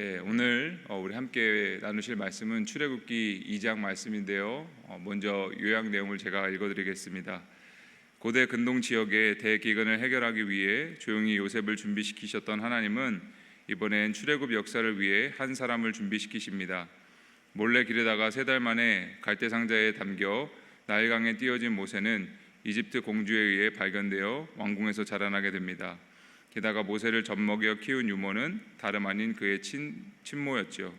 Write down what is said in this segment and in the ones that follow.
네, 오늘 어, 우리 함께 나누실 말씀은 출애굽기 2장 말씀인데요. 어, 먼저 요약 내용을 제가 읽어드리겠습니다. 고대 근동 지역의 대기근을 해결하기 위해 조용히 요셉을 준비시키셨던 하나님은 이번엔 출애굽 역사를 위해 한 사람을 준비시키십니다. 몰래 길에다가 세 달 만에 갈대 상자에 담겨 나일강에 띄어진 모세는 이집트 공주에 의해 발견되어 왕궁에서 자라나게 됩니다. 게다가 모세를 젖먹여 키운 유모는 다름 아닌 그의 친, 친모였지요.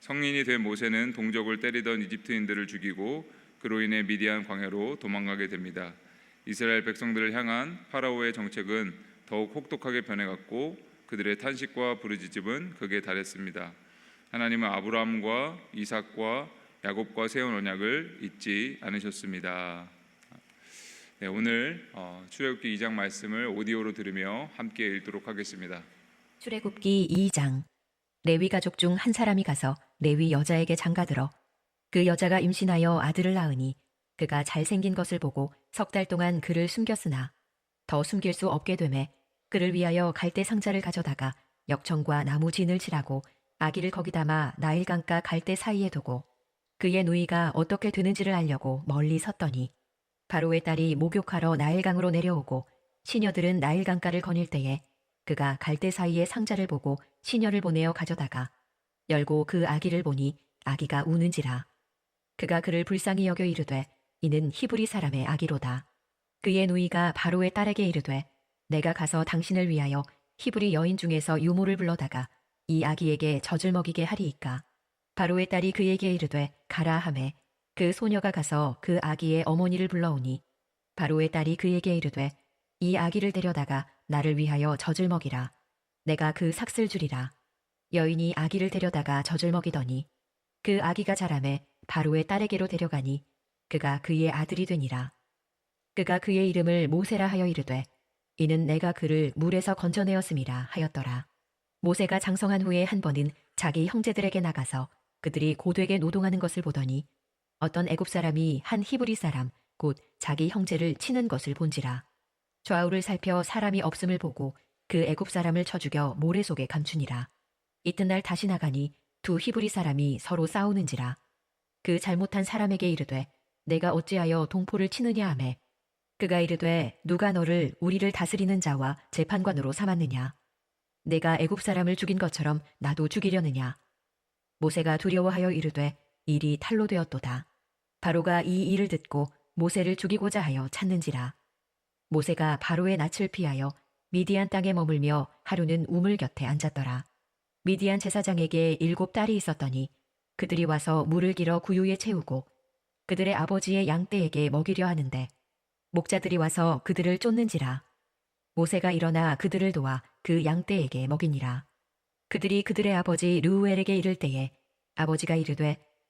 성인이 된 모세는 동족을 때리던 이집트인들을 죽이고 그로 인해 미디안 광야로 도망가게 됩니다. 이스라엘 백성들을 향한 파라오의 정책은 더욱 혹독하게 변해갔고 그들의 탄식과 부르짖음은 극에 달했습니다. 하나님은 아브라함과 이삭과 야곱과 세운 언약을 잊지 않으셨습니다. 네, 오늘 어, 출애굽기 2장 말씀을 오디오로 들으며 함께 읽도록 하겠습니다. 출애굽기 2장 레위 가족 중 한 사람이 가서 레위 여자에게 장가들어 그 여자가 임신하여 아들을 낳으니 그가 잘생긴 것을 보고 석 달 동안 그를 숨겼으나 더 숨길 수 없게 되매 그를 위하여 갈대 상자를 가져다가 역청과 나무 진을 칠하고 아기를 거기 담아 나일강가 갈대 사이에 두고 그의 누이가 어떻게 되는지를 알려고 멀리 섰더니 바로의 딸이 목욕하러 나일강으로 내려오고 시녀들은 나일강가를 거닐 때에 그가 갈대 사이에 상자를 보고 시녀를 보내어 가져다가 열고 그 아기를 보니 아기가 우는지라. 그가 그를 불쌍히 여겨 이르되 이는 히브리 사람의 아기로다. 그의 누이가 바로의 딸에게 이르되 내가 가서 당신을 위하여 히브리 여인 중에서 유모를 불러다가 이 아기에게 젖을 먹이게 하리이까? 바로의 딸이 그에게 이르되 가라 하매 그 소녀가 가서 그 아기의 어머니를 불러오니 바로의 딸이 그에게 이르되 이 아기를 데려다가 나를 위하여 젖을 먹이라. 내가 그 삭슬 주리라. 여인이 아기를 데려다가 젖을 먹이더니 그 아기가 자라매 바로의 딸에게로 데려가니 그가 그의 아들이 되니라. 그가 그의 이름을 모세라 하여 이르되 이는 내가 그를 물에서 건져내었음이라 하였더라. 모세가 장성한 후에 한 번은 자기 형제들에게 나가서 그들이 고되게 노동하는 것을 보더니 어떤 애굽 사람이 한 히브리 사람 곧 자기 형제를 치는 것을 본지라. 좌우를 살펴 사람이 없음을 보고 그 애굽 사람을 쳐 죽여 모래 속에 감추니라. 이튿날 다시 나가니 두 히브리 사람이 서로 싸우는지라. 그 잘못한 사람에게 이르되 내가 어찌하여 동포를 치느냐 하매? 그가 이르되 누가 너를 우리를 다스리는 자와 재판관으로 삼았느냐? 내가 애굽 사람을 죽인 것처럼 나도 죽이려느냐? 모세가 두려워하여 이르되 일이 탈로 되었도다. 바로가 이 일을 듣고 모세를 죽이고자 하여 찾는지라. 모세가 바로의 낯을 피하여 미디안 땅에 머물며 하루는 우물 곁에 앉았더라. 미디안 제사장에게 일곱 딸이 있었더니 그들이 와서 물을 길어 구유에 채우고 그들의 아버지의 양떼에게 먹이려 하는데 목자들이 와서 그들을 쫓는지라. 모세가 일어나 그들을 도와 그 양떼에게 먹이니라. 그들이 그들의 아버지 르우엘에게 이를 때에 아버지가 이르되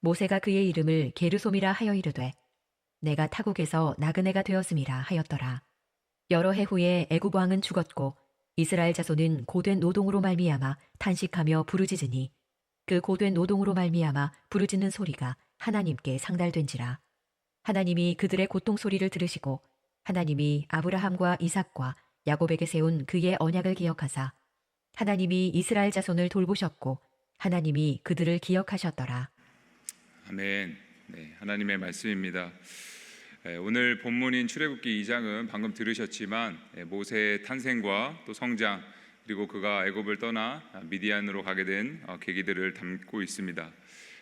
모세가 그의 이름을 게르솜이라 하여 이르되 내가 타국에서 나그네가 되었음이라 하였더라 여러 해 후에 애굽 왕은 죽었고 이스라엘 자손은 고된 노동으로 말미암아 탄식하며 부르짖으니 그 고된 노동으로 말미암아 부르짖는 소리가 하나님께 상달된지라 하나님이 그들의 고통 소리를 들으시고 하나님이 아브라함과 이삭과 야곱에게 세운 그의 언약을 기억하사 하나님이 이스라엘 자손을 돌보셨고 하나님이 그들을 기억하셨더라. 아멘. 네, 하나님의 말씀입니다. 예, 오늘 본문인 출애굽기 2장은 방금 들으셨지만 예, 모세의 탄생과 또 성장 그리고 그가 애굽을 떠나 미디안으로 가게 된 어, 계기들을 담고 있습니다.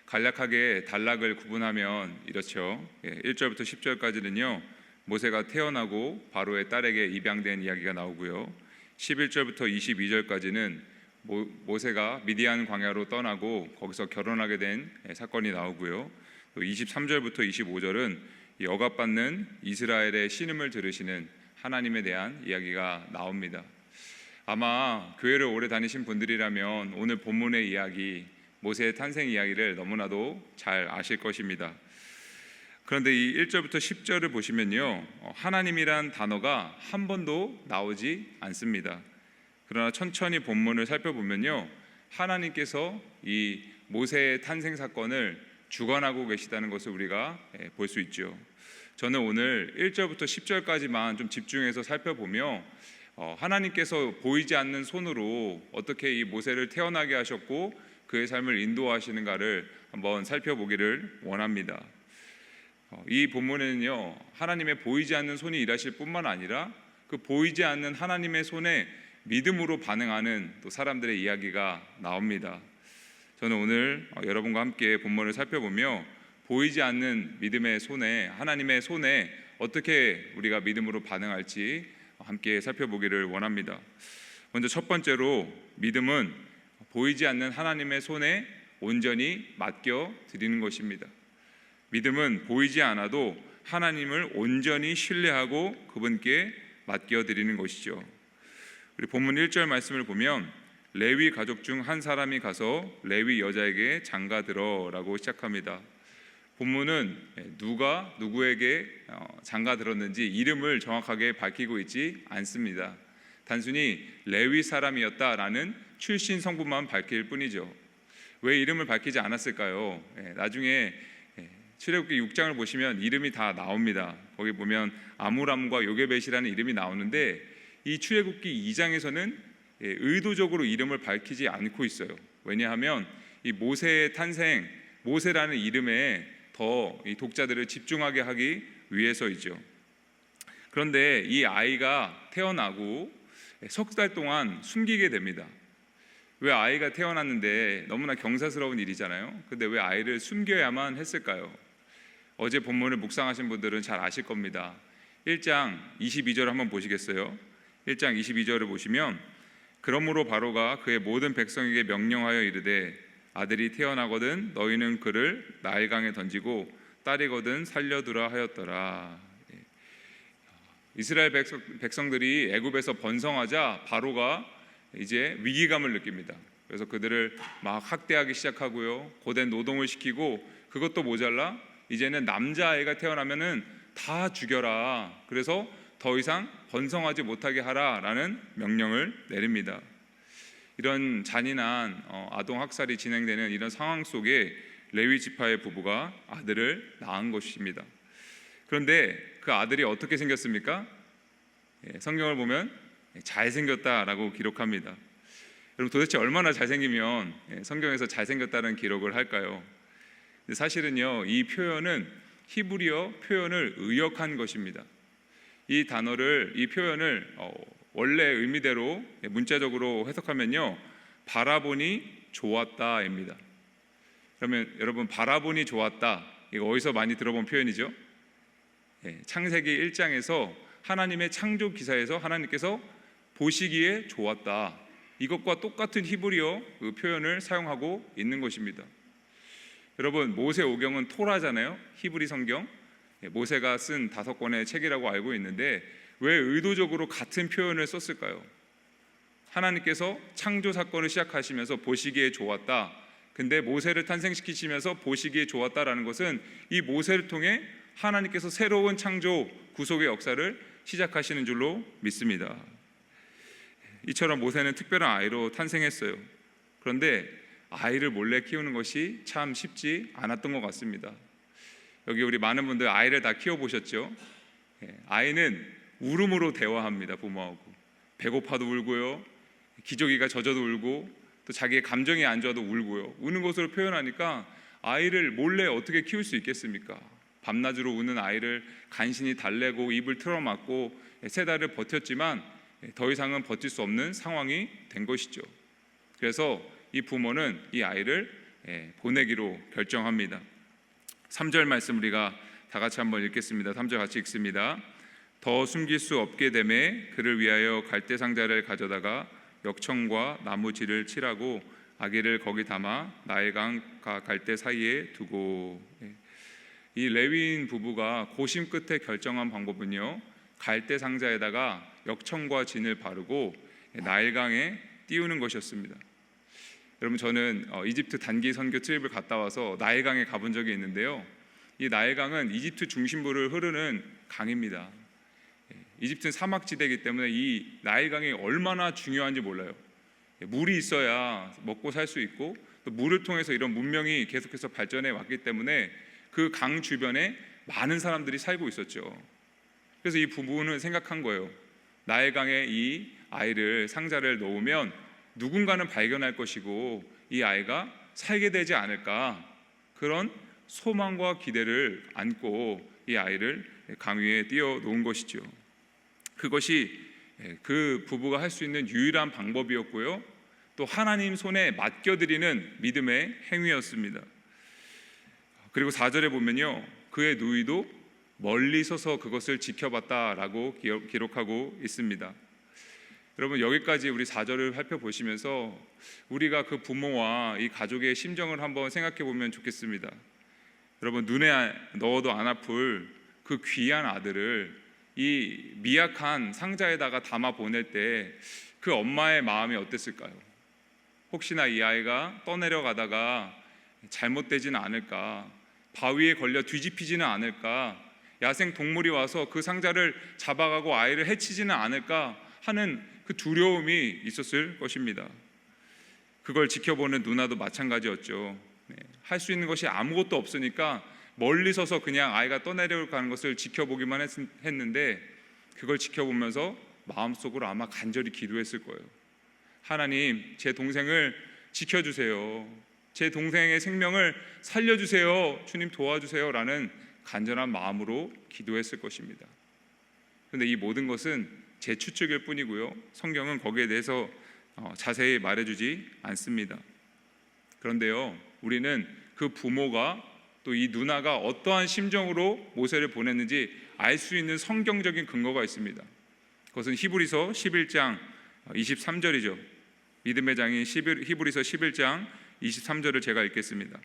간략하게 단락을 구분하면 이렇죠. 1절부터 10절까지는요. 모세가 태어나고 바로의 딸에게 입양된 이야기가 나오고요. 11절부터 22절까지는 모세가 미디안 광야로 떠나고 거기서 결혼하게 된 예, 사건이 나오고요. 또 23절부터 25절은 억압받는 이스라엘의 신음을 들으시는 하나님에 대한 이야기가 나옵니다. 아마 교회를 오래 다니신 분들이라면 오늘 본문의 이야기 모세의 탄생 이야기를 너무나도 잘 아실 것입니다. 그런데 이 1절부터 10절을 보시면요. 어, 하나님이란 단어가 한 번도 나오지 않습니다. 그러나 천천히 본문을 살펴보면요. 하나님께서 이 모세의 탄생 사건을 주관하고 계시다는 것을 우리가 예, 볼수 있죠. 저는 오늘 1절부터 10절까지만 좀 집중해서 살펴보며 어, 하나님께서 보이지 않는 손으로 어떻게 이 모세를 태어나게 하셨고 그의 삶을 인도하시는가를 한번 살펴보기를 원합니다. 어, 이 본문에는요 하나님의 보이지 않는 손이 일하실 뿐만 아니라 그 보이지 않는 하나님의 손에 믿음으로 반응하는 또 사람들의 이야기가 나옵니다. 저는 오늘 어, 여러분과 함께 본문을 살펴보며 보이지 않는 믿음의 손에 하나님의 손에 어떻게 우리가 믿음으로 반응할지 함께 살펴보기를 원합니다. 먼저 첫 번째로 믿음은 보이지 않는 하나님의 손에 온전히 맡겨 드리는 것입니다. 믿음은 보이지 않아도 하나님을 온전히 신뢰하고 그분께 맡겨 드리는 것이죠. 우리 본문 1절 말씀을 보면 레위 가족 중 한 사람이 가서 레위 여자에게 장가 들어라고 시작합니다. 본문은 누가 누구에게 어, 장가 들었는지 이름을 정확하게 밝히고 있지 않습니다. 단순히 레위 사람이었다라는 출신 성분만 밝힐 뿐이죠. 왜 이름을 밝히지 않았을까요? 예, 나중에 예, 출애굽기 6장을 보시면 이름이 다 나옵니다. 거기 보면 아무람과 요게벳이라는 이름이 나오는데 이 출애굽기 2장에서는 예, 의도적으로 이름을 밝히지 않고 있어요. 왜냐하면 이 모세의 탄생, 모세라는 이름에 더 이 독자들을 집중하게 하기 위해서이죠. 그런데 이 아이가 태어나고 석 달 동안 숨기게 됩니다. 왜 아이가 태어났는데 너무나 경사스러운 일이잖아요. 근데 왜 아이를 숨겨야만 했을까요? 어제 본문을 묵상하신 분들은 잘 아실 겁니다. 1장 22절 한번 보시겠어요? 1장 22절을 보시면 그러므로 바로가 그의 모든 백성에게 명령하여 이르되 아들이 태어나거든 너희는 그를 나일강에 던지고 딸이거든 살려두라 하였더라. 예. 이스라엘 백성, 백성 들이 애굽에서 번성하자 바로가 이제 위기감을 느낍니다. 그래서 그들을 막 학대하기 시작하고요. 고된 노동을 시키고 그것도 모자라 이제는 남자아이가 태어나면은 다 죽여라. 그래서 더 이상 번성하지 못하게 하라라는 명령을 내립니다. 이런 잔인한 어, 아동 학살이 진행되는 이런 상황 속에 레위 지파의 부부가 아들을 낳은 것입니다. 그런데 그 아들이 어떻게 생겼습니까? 예, 성경을 보면 잘생겼다라고 기록합니다. 여러분 도대체 얼마나 잘생기면 예, 성경에서 잘생겼다는 기록을 할까요? 사실은요 이 표현은 히브리어 표현을 의역한 것입니다. 이 단어를 이 표현을 어, 원래 의미대로 문자적으로 해석하면요 바라보니 좋았다입니다. 그러면 여러분 바라보니 좋았다 이거 어디서 많이 들어본 표현이죠? 예, 창세기 1장에서 하나님의 창조 기사에서 하나님께서 보시기에 좋았다 이것과 똑같은 히브리어 그 표현을 사용하고 있는 것입니다. 여러분 모세 오경은 토라잖아요 히브리 성경 예, 모세가 쓴 다섯 권의 책이라고 알고 있는데 왜 의도적으로 같은 표현을 썼을까요? 하나님께서 창조 사건을 시작하시면서 보시기에 좋았다. 근데 모세를 탄생시키시면서 보시기에 좋았다라는 것은 이 모세를 통해 하나님께서 새로운 창조 구속의 역사를 시작하시는 줄로 믿습니다. 이처럼 모세는 특별한 아이로 탄생했어요. 그런데 아이를 몰래 키우는 것이 참 쉽지 않았던 것 같습니다. 여기 우리 많은 분들 아이를 다 키워 보셨죠? 예, 아이는 울음으로 대화합니다. 부모하고 배고파도 울고요, 기저귀가 젖어도 울고 또 자기의 감정이 안 좋아도 울고요. 우는 것으로 표현하니까 아이를 몰래 어떻게 키울 수 있겠습니까? 밤낮으로 우는 아이를 간신히 달래고 입을 틀어막고 세 달을 버텼지만 더 이상은 버틸 수 없는 상황이 된 것이죠. 그래서 이 부모는 이 아이를 예, 보내기로 결정합니다. 3절 말씀 우리가 다 같이 한번 읽겠습니다. 3절 같이 읽습니다. 더 숨길 수 없게 됨에 그를 위하여 갈대 상자를 가져다가 역청과 나무지를 칠하고 아기를 거기 담아 나일강과 갈대 사이에 두고 예. 이 레위인 부부가 고심 끝에 결정한 방법은요 갈대 상자에다가 역청과 진을 바르고 나일강에 띄우는 것이었습니다. 여러분 저는 어, 이집트 단기 선교 트립을 갔다 와서 나일강에 가본 적이 있는데요. 이 나일강은 이집트 중심부를 흐르는 강입니다. 예, 이집트는 사막지대이기 때문에 이 나일강이 얼마나 중요한지 몰라요. 예, 물이 있어야 먹고 살 수 있고 또 물을 통해서 이런 문명이 계속해서 발전해 왔기 때문에 그 강 주변에 많은 사람들이 살고 있었죠. 그래서 이 부부는 생각한 거예요. 나일강에 이 아이를 상자를 놓으면 누군가는 발견할 것이고 이 아이가 살게 되지 않을까 그런 소망과 기대를 안고 이 아이를 강 위에 띄워 놓은 것이죠. 그것이 그 부부가 할 수 있는 유일한 방법이었고요. 또 하나님 손에 맡겨드리는 믿음의 행위였습니다. 그리고 4절에 보면요. 그의 누이도 멀리 서서 그것을 지켜봤다라고 기록하고 있습니다. 여러분 여기까지 우리 4절을 살펴보시면서 우리가 그 부모와 이 가족의 심정을 한번 생각해 보면 좋겠습니다. 여러분 눈에 넣어도 안 아플 그 귀한 아들을 이 미약한 상자에다가 담아 보낼 때 그 엄마의 마음이 어땠을까요? 혹시나 이 아이가 떠내려가다가 잘못되지는 않을까? 바위에 걸려 뒤집히지는 않을까? 야생 동물이 와서 그 상자를 잡아가고 아이를 해치지는 않을까 하는 그 두려움이 있었을 것입니다. 그걸 지켜보는 누나도 마찬가지였죠. 할수 있는 것이 아무것도 없으니까 멀리 서서 그냥 아이가 떠내려가는 것을 지켜보기만 했, 했는데 그걸 지켜보면서 마음속으로 아마 간절히 기도했을 거예요. 하나님, 제 동생을 지켜주세요. 제 동생의 생명을 살려주세요. 주님 도와주세요 라는 간절한 마음으로 기도했을 것입니다. 그런데 이 모든 것은 제 추측일 뿐이고요. 성경은 거기에 대해서 어, 자세히 말해주지 않습니다. 그런데요, 우리는 그 부모가 또 이 누나가 어떠한 심정으로 모세를 보냈는지 알 수 있는 성경적인 근거가 있습니다. 그것은 히브리서 11장 23절이죠. 믿음의 장인 11, 히브리서 11장 23절을 제가 읽겠습니다.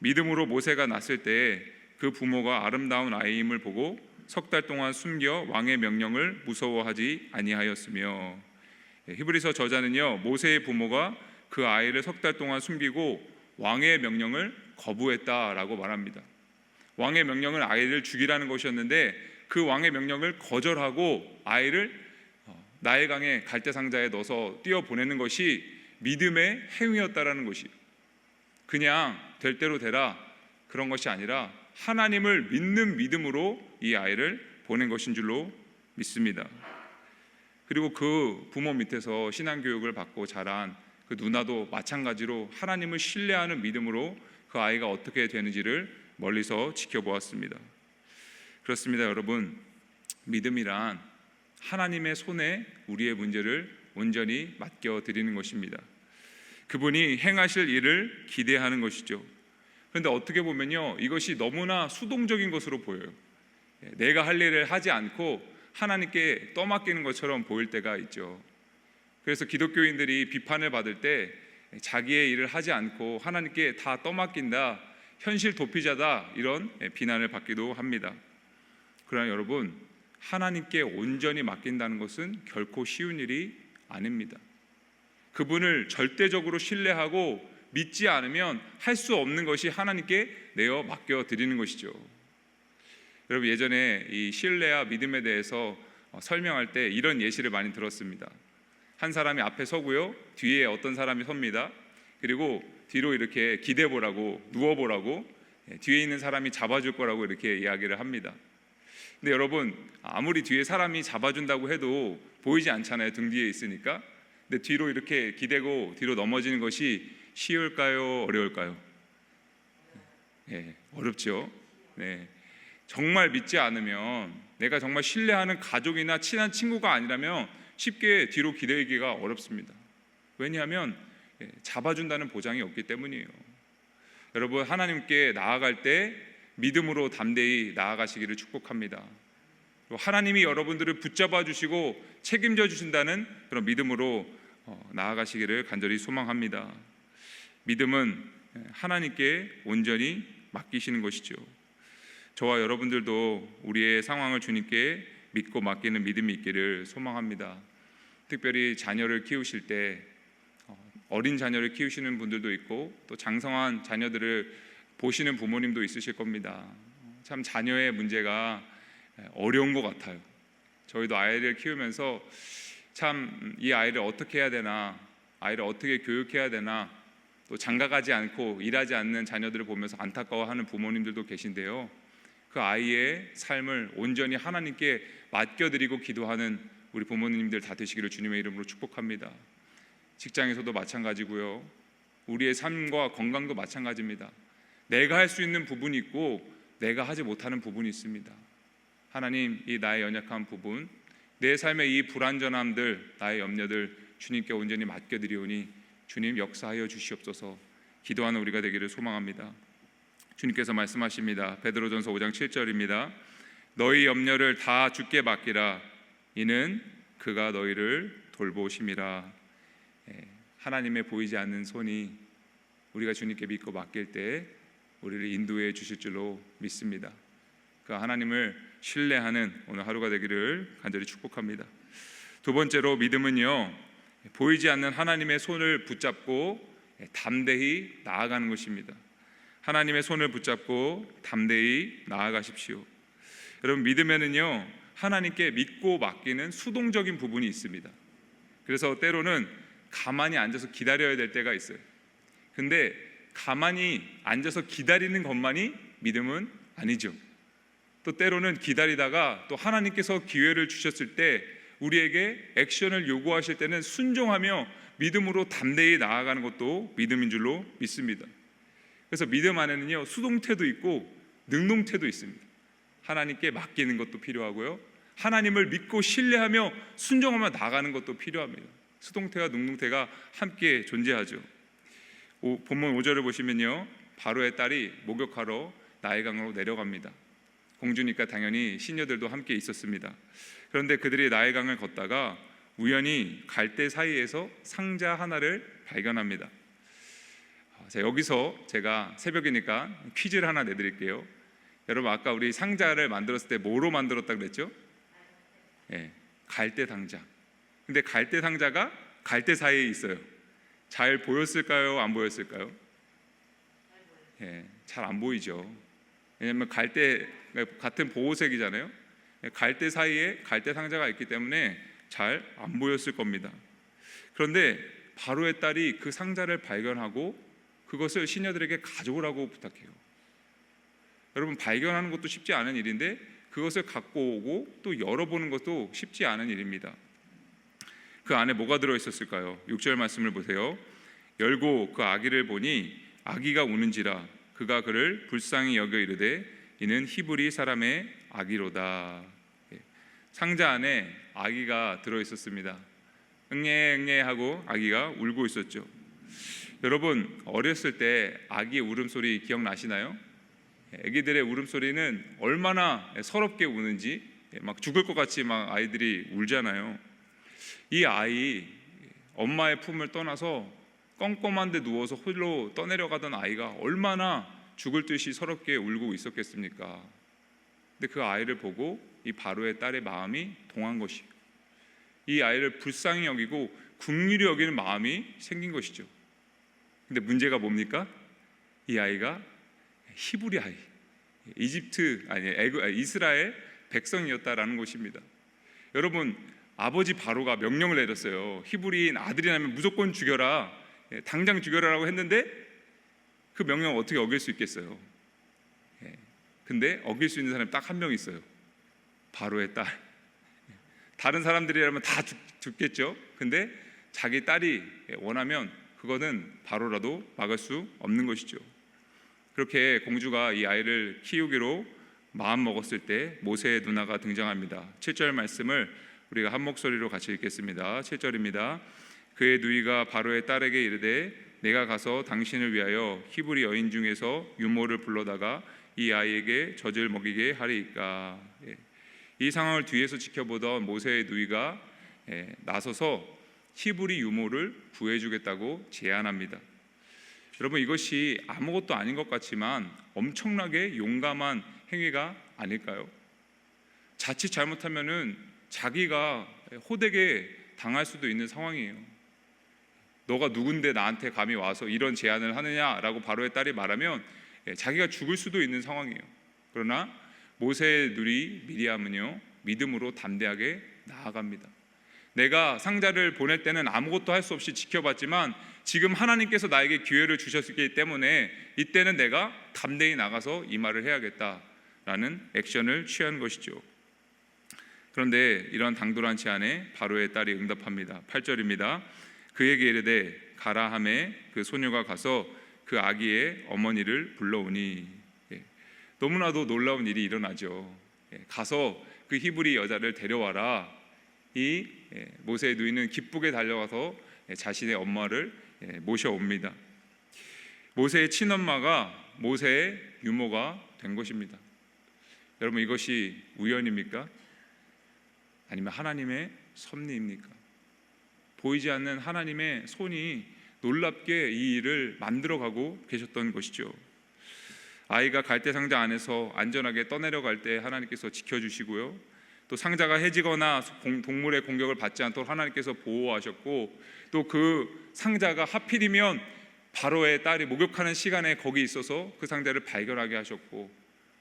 믿음으로 모세가 났을 때 그 부모가 아름다운 아이임을 보고 석 달 동안 숨겨 왕의 명령을 무서워하지 아니하였으며 예, 히브리서 저자는요 모세의 부모가 그 아이를 석 달 동안 숨기고 왕의 명령을 거부했다라고 말합니다. 왕의 명령은 아이를 죽이라는 것이었는데 그 왕의 명령을 거절하고 아이를 어, 나일강의 갈대 상자에 넣어서 띄어 보내는 것이 믿음의 행위였다라는 것이 그냥 될 대로 되라 그런 것이 아니라 하나님을 믿는 믿음으로 이 아이를 보낸 것인 줄로 믿습니다. 그리고 그 부모 밑에서 신앙 교육을 받고 자란 그 누나도 마찬가지로 하나님을 신뢰하는 믿음으로 그 아이가 어떻게 되는지를 멀리서 지켜보았습니다. 그렇습니다, 여러분. 믿음이란 하나님의 손에 우리의 문제를 온전히 맡겨 드리는 것입니다. 그분이 행하실 일을 기대하는 것이죠. 그런데 어떻게 보면요, 이것이 너무나 수동적인 것으로 보여요. 내가 할 일을 하지 않고 하나님께 떠맡기는 것처럼 보일 때가 있죠. 그래서 기독교인들이 비판을 받을 때 자기의 일을 하지 않고 하나님께 다 떠맡긴다, 현실 도피자다 이런 비난을 받기도 합니다. 그러나 여러분, 하나님께 온전히 맡긴다는 것은 결코 쉬운 일이 아닙니다. 그분을 절대적으로 신뢰하고 믿지 않으면 할 수 없는 것이 하나님께 내어 맡겨 드리는 것이죠. 여러분 예전에 이 신뢰와 믿음에 대해서 어, 설명할 때 이런 예시를 많이 들었습니다. 한 사람이 앞에 서고요. 뒤에 어떤 사람이 섭니다. 그리고 뒤로 이렇게 기대 보라고 누워 보라고 예, 뒤에 있는 사람이 잡아줄 거라고 이렇게 이야기를 합니다. 근데 여러분 아무리 뒤에 사람이 잡아준다고 해도 보이지 않잖아요. 등 뒤에 있으니까. 근데 뒤로 이렇게 기대고 뒤로 넘어지는 것이 쉬울까요? 어려울까요? 예, 어렵죠. 네. 정말 믿지 않으면 내가 정말 신뢰하는 가족이나 친한 친구가 아니라면 쉽게 뒤로 기대기가 어렵습니다. 왜냐하면 예, 잡아준다는 보장이 없기 때문이에요. 여러분 하나님께 나아갈 때 믿음으로 담대히 나아가시기를 축복합니다. 하나님이 여러분들을 붙잡아 주시고 책임져 주신다는 그런 믿음으로 어, 나아가시기를 간절히 소망합니다. 믿음은 하나님께 온전히 맡기시는 것이죠. 저와 여러분들도 우리의 상황을 주님께 믿고 맡기는 믿음이 있기를 소망합니다. 특별히 자녀를 키우실 때 어, 어린 자녀를 키우시는 분들도 있고 또 장성한 자녀들을 보시는 부모님도 있으실 겁니다. 참 자녀의 문제가 어려운 것 같아요. 저희도 아이를 키우면서 참 이 아이를 어떻게 해야 되나, 아이를 어떻게 교육해야 되나, 또 장가가지 않고 일하지 않는 자녀들을 보면서 안타까워하는 부모님들도 계신데요. 그 아이의 삶을 온전히 하나님께 맡겨드리고 기도하는 우리 부모님들 다 되시기를 주님의 이름으로 축복합니다. 직장에서도 마찬가지고요. 우리의 삶과 건강도 마찬가지입니다. 내가 할 수 있는 부분이 있고 내가 하지 못하는 부분이 있습니다. 하나님, 이 나의 연약한 부분, 내 삶의 이 불완전함들, 나의 염려들 주님께 온전히 맡겨드리오니 주님 역사하여 주시옵소서. 기도하는 우리가 되기를 소망합니다. 주님께서 말씀하십니다. 베드로전서 5장 7절입니다. 너희 염려를 다 주께 맡기라. 이는 그가 너희를 돌보심이라. 예, 하나님의 보이지 않는 손이 우리가 주님께 믿고 맡길 때 우리를 인도해 주실 줄로 믿습니다. 그 하나님을 신뢰하는 오늘 하루가 되기를 간절히 축복합니다. 두 번째로 믿음은요 보이지 않는 하나님의 손을 붙잡고 담대히 나아가는 것입니다. 하나님의 손을 붙잡고 담대히 나아가십시오. 여러분 믿으면은요 하나님께 믿고 맡기는 수동적인 부분이 있습니다. 그래서 때로는 가만히 앉아서 기다려야 될 때가 있어요. 근데 가만히 앉아서 기다리는 것만이 믿음은 아니죠. 또 때로는 기다리다가 또 하나님께서 기회를 주셨을 때 우리에게 액션을 요구하실 때는 순종하며 믿음으로 담대히 나아가는 것도 믿음인 줄로 믿습니다. 그래서 믿음 안에는요 수동태도 있고 능동태도 있습니다. 하나님께 맡기는 것도 필요하고요. 하나님을 믿고 신뢰하며 순종하며 나가는 것도 필요합니다. 수동태와 능동태가 함께 존재하죠. 오, 본문 5절을 보시면요. 바로의 딸이 목욕하러 나일강으로 내려갑니다. 공주니까 당연히 시녀들도 함께 있었습니다. 그런데 그들이 나일강을 걷다가 우연히 갈대 사이에서 상자 하나를 발견합니다. 자, 여기서 제가 새벽이니까 퀴즈를 하나 내드릴게요. 여러분 아까 우리 상자를 만들었을 때 뭐로 만들었다 그랬죠? 예, 갈대 상자. 근데 갈대 상자가 갈대 사이에 있어요. 잘 보였을까요? 안 보였을까요? 예, 잘 안 보이죠. 왜냐하면 갈대 같은 보호색이잖아요. 예, 갈대 사이에 갈대 상자가 있기 때문에 잘 안 보였을 겁니다. 그런데 바로의 딸이 그 상자를 발견하고 그것을 시녀들에게 가져오라고 부탁해요. 여러분 발견하는 것도 쉽지 않은 일인데 그것을 갖고 오고 또 열어보는 것도 쉽지 않은 일입니다. 그 안에 뭐가 들어 있었을까요? 6절 말씀을 보세요. 열고 그 아기를 보니 아기가 우는지라 그가 그를 불쌍히 여겨 이르되 이는 히브리 사람의 아기로다. 예. 상자 안에 아기가 들어 있었습니다. 응애 응애 하고 아기가 울고 있었죠. 여러분 어렸을 때 아기의 울음소리 기억나시나요? 아기들의 울음소리는 얼마나 서럽게 우는지 막 죽을 것 같이 막 아이들이 울잖아요. 이 아이 엄마의 품을 떠나서 껌껌한 데 누워서 홀로 떠내려가던 아이가 얼마나 죽을 듯이 서럽게 울고 있었겠습니까? 근데 그 아이를 보고 이 바로의 딸의 마음이 동한 것이에요. 이 아이를 불쌍히 여기고 국률이 여기는 마음이 생긴 것이죠. 근데 문제가 뭡니까? 이 아이가 히브리 아이, 이집트 아니 에그 이스라엘 백성이었다라는 것입니다. 여러분 아버지 바로가 명령을 내렸어요. 히브리인 아들이라면 무조건 죽여라, 예, 당장 죽여라라고 했는데 그 명령 어떻게 어길 수 있겠어요? 예, 근데 어길 수 있는 사람이 딱 한 명 있어요. 바로의 딸. 다른 사람들이라면 다 죽, 죽겠죠. 근데 자기 딸이 원하면 그거는 바로라도 막을 수 없는 것이죠. 그렇게 공주가 이 아이를 키우기로 마음 먹었을 때 모세의 누나가 등장합니다. 7절 말씀을 우리가 한 목소리로 같이 읽겠습니다. 7절입니다. 그의 누이가 바로의 딸에게 이르되 내가 가서 당신을 위하여 히브리 여인 중에서 유모를 불러다가 이 아이에게 젖을 먹이게 하리이까. 예. 이 상황을 뒤에서 지켜보던 모세의 누이가 예, 나서서 히브리 유모를 구해주겠다고 제안합니다. 여러분 이것이 아무것도 아닌 것 같지만 엄청나게 용감한 행위가 아닐까요? 자칫 잘못하면은 자기가 호되게 당할 수도 있는 상황이에요. 너가 누군데 나한테 감히 와서 이런 제안을 하느냐라고 바로의 딸이 말하면 예, 자기가 죽을 수도 있는 상황이에요. 그러나 모세의 누리 미리암은요 믿음으로 담대하게 나아갑니다. 내가 상자를 보낼 때는 아무것도 할 수 없이 지켜봤지만 지금 하나님께서 나에게 기회를 주셨기 때문에 이때는 내가 담대히 나가서 이 말을 해야겠다라는 액션을 취한 것이죠. 그런데 이런 당돌한 제안에 바로의 딸이 응답합니다. 8절입니다. 그에게 이르되 가라 함에 그 소녀가 가서 그 아기의 어머니를 불러오니 예, 너무나도 놀라운 일이 일어나죠. 예, 가서 그 히브리 여자를 데려와라. 이 예, 모세의 누이는 기쁘게 달려가서 예, 자신의 엄마를 예, 모셔옵니다. 모세의 친엄마가 모세의 유모가 된 것입니다. 여러분 이것이 우연입니까? 아니면 하나님의 섭리입니까? 보이지 않는 하나님의 손이 놀랍게 이 일을 만들어가고 계셨던 것이죠. 아이가 갈대 상자 안에서 안전하게 떠내려갈 때 하나님께서 지켜주시고요. 또 상자가 해지거나 공- 동물의 공격을 받지 않도록 하나님께서 보호하셨고 또 그 상자가 하필이면 바로의 딸이 목욕하는 시간에 거기 있어서 그 상자를 발견하게 하셨고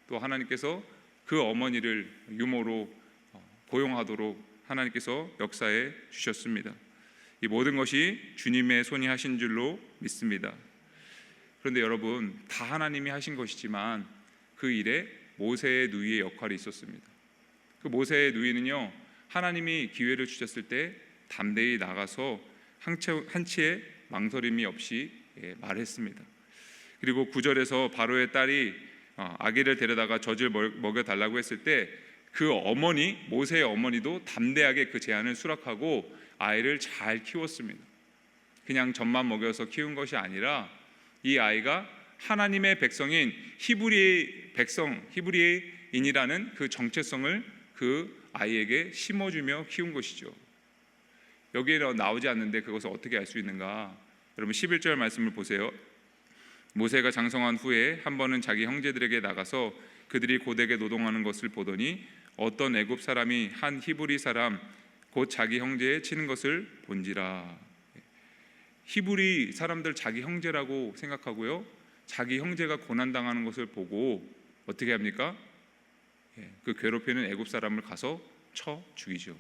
또 하나님께서 그 어머니를 유모로 어, 고용하도록 하나님께서 역사해 주셨습니다. 이 모든 것이 주님의 손이 하신 줄로 믿습니다. 그런데 여러분 다 하나님이 하신 것이지만 그 일에 모세의 누이의 역할이 있었습니다. 그 모세의 누이는요 하나님이 기회를 주셨을 때 담대히 나가서 한치, 한치의 망설임이 없이 예, 말했습니다. 그리고 구절에서 바로의 딸이 어, 아기를 데려다가 젖을 먹여 달라고 했을 때 그 어머니 모세의 어머니도 담대하게 그 제안을 수락하고 아이를 잘 키웠습니다. 그냥 젖만 먹여서 키운 것이 아니라 이 아이가 하나님의 백성인 히브리 백성 히브리인이라는 그 정체성을 그 아이에게 심어주며 키운 것이죠. 여기에 나오지 않는데 그것을 어떻게 알 수 있는가? 여러분 11절 말씀을 보세요. 모세가 장성한 후에 한 번은 자기 형제들에게 나가서 그들이 고되게 노동하는 것을 보더니 어떤 애굽 사람이 한 히브리 사람 곧 자기 형제에 치는 것을 본지라. 히브리 사람들 자기 형제라고 생각하고요. 자기 형제가 고난 당하는 것을 보고 어떻게 합니까? 예, 그 괴롭히는 애굽 사람을 가서 쳐 죽이죠.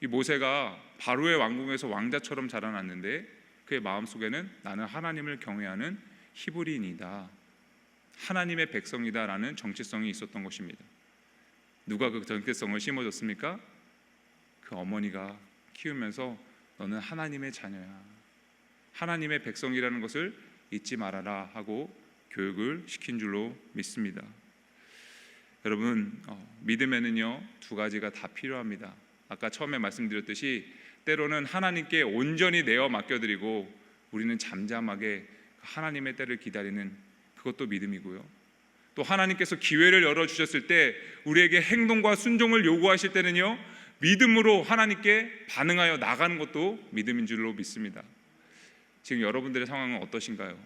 이 모세가 바로의 왕궁에서 왕자처럼 자라났는데 그의 마음 속에는 나는 하나님을 경외하는 히브리인이다. 하나님의 백성이다라는 정체성이 있었던 것입니다. 누가 그 정체성을 심어줬습니까? 그 어머니가 키우면서 너는 하나님의 자녀야. 하나님의 백성이라는 것을 잊지 말아라 하고 교육을 시킨 줄로 믿습니다. 여러분 어, 믿음에는요 두 가지가 다 필요합니다. 아까 처음에 말씀드렸듯이 때로는 하나님께 온전히 내어 맡겨드리고 우리는 잠잠하게 하나님의 때를 기다리는 그것도 믿음이고요. 또 하나님께서 기회를 열어 주셨을 때 우리에게 행동과 순종을 요구하실 때는요 믿음으로 하나님께 반응하여 나가는 것도 믿음인 줄로 믿습니다. 지금 여러분들의 상황은 어떠신가요?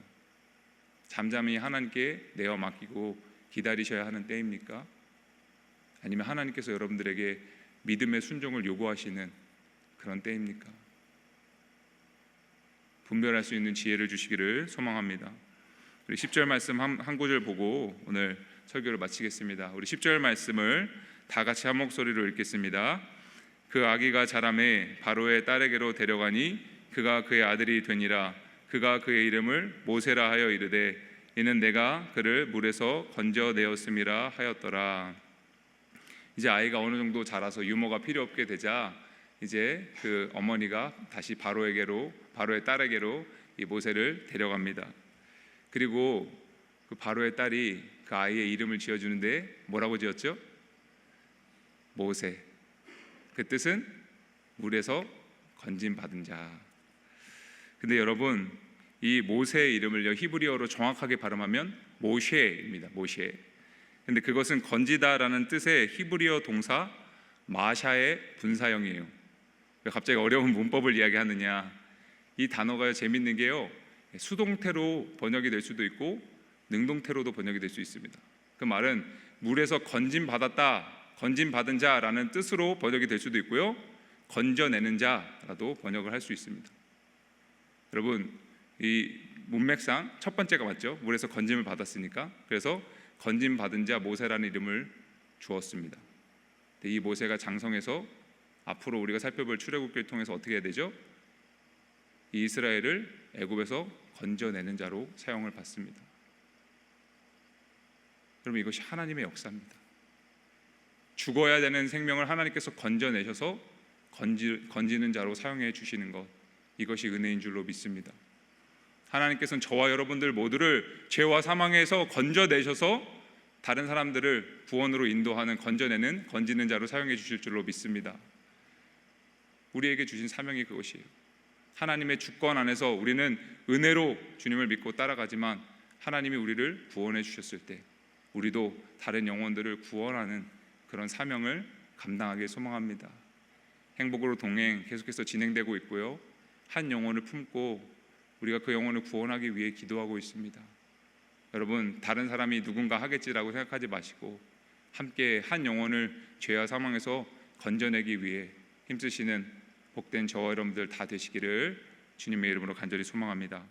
잠잠히 하나님께 내어 맡기고 기다리셔야 하는 때입니까? 아니면 하나님께서 여러분들에게 믿음의 순종을 요구하시는 그런 때입니까? 분별할 수 있는 지혜를 주시기를 소망합니다. 우리 10절 말씀 한, 한 구절 보고 오늘 설교를 마치겠습니다. 우리 10절 말씀을 다 같이 한 목소리로 읽겠습니다. 그 아기가 자라매 바로의 딸에게로 데려가니 그가 그의 아들이 되니라 그가 그의 이름을 모세라 하여 이르되 이는 내가 그를 물에서 건져내었음이라 하였더라. 이제 아이가 어느 정도 자라서 유모가 필요 없게 되자 이제 그 어머니가 다시 바로에게로 바로의 딸에게로 이 모세를 데려갑니다. 그리고 그 바로의 딸이 그 아이의 이름을 지어 주는데 뭐라고 지었죠? 모세. 그 뜻은 물에서 건진 받은 자. 근데 여러분 이 모세의 이름을요 히브리어로 정확하게 발음하면 모셰입니다. 모셰. 근데 그것은 건지다라는 뜻의 히브리어 동사 마샤의 분사형이에요. 왜 갑자기 어려운 문법을 이야기하느냐? 이 단어가 재밌는 게요. 수동태로 번역이 될 수도 있고 능동태로도 번역이 될 수 있습니다. 그 말은 물에서 건진 받았다, 건진 받은 자라는 뜻으로 번역이 될 수도 있고요. 건져내는 자라도 번역을 할 수 있습니다. 여러분 이 문맥상 첫 번째가 맞죠? 물에서 건짐을 받았으니까 그래서 건짐 받은 자 모세라는 이름을 주었습니다. 이 모세가 장성해서 앞으로 우리가 살펴볼 출애굽기를 통해서 어떻게 해야 되죠? 이 이스라엘을 애굽에서 건져내는 자로 사용을 받습니다. 여러분 이것이 하나님의 역사입니다. 죽어야 되는 생명을 하나님께서 건져내셔서 건지, 건지는 자로 사용해 주시는 것 이것이 은혜인 줄로 믿습니다. 하나님께서는 저와 여러분들 모두를 죄와 사망에서 건져내셔서 다른 사람들을 구원으로 인도하는 건져내는 건지는 자로 사용해 주실 줄로 믿습니다. 우리에게 주신 사명이 그것이에요. 하나님의 주권 안에서 우리는 은혜로 주님을 믿고 따라가지만 하나님이 우리를 구원해 주셨을 때 우리도 다른 영혼들을 구원하는 그런 사명을 감당하길 소망합니다. 행복으로 동행 계속해서 진행되고 있고요. 한 영혼을 품고 우리가 그 영혼을 구원하기 위해 기도하고 있습니다. 여러분 다른 사람이 누군가 하겠지라고 생각하지 마시고 함께 한 영혼을 죄와 사망에서 건져내기 위해 힘쓰시는 복된 저와 여러분들 다 되시기를 주님의 이름으로 간절히 소망합니다.